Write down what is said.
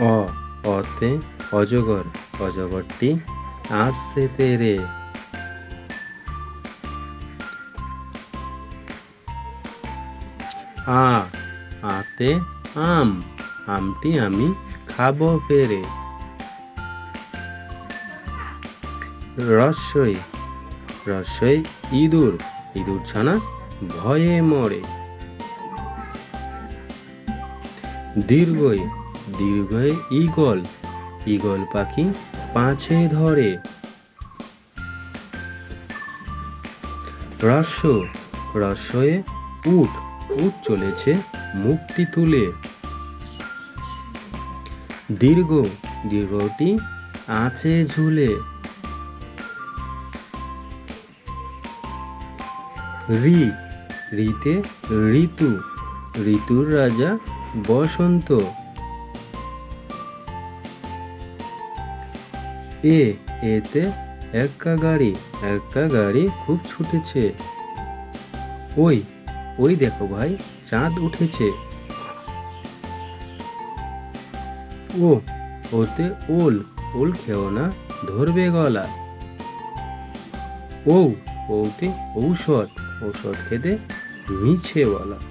অ, অতে অজগর, অজগরটি আসছে তেরে। আ, আতে আম, আমটি আমি খাব পেরে রস্যই রস্যই ইঁদুর ইঁদুর ছানা ভয়ে মরে। দীর্ঘই দীর্ঘই ঈগল। ঈগল পাখি পাঁচে ধরে। রস্য রস্যয়ে উঠ উঠ চলেছে মুক্তি তুলে। দীর্ঘ, দীর্ঘটি আছে ঝুলে। রি, রিতে ঋতু। ঋতুর রাজা বসন্ত। এ, এতে একটা গাড়ি একটা গাড়ি খুব ছুটেছে। ওই ওই দেখো ভাই, চাঁদ উঠেছে। ও, ওতে ওল ওল খেও না, ধরবে গলা। ও ওতে ঔষধ ঔষধ খেতে মিছে বলা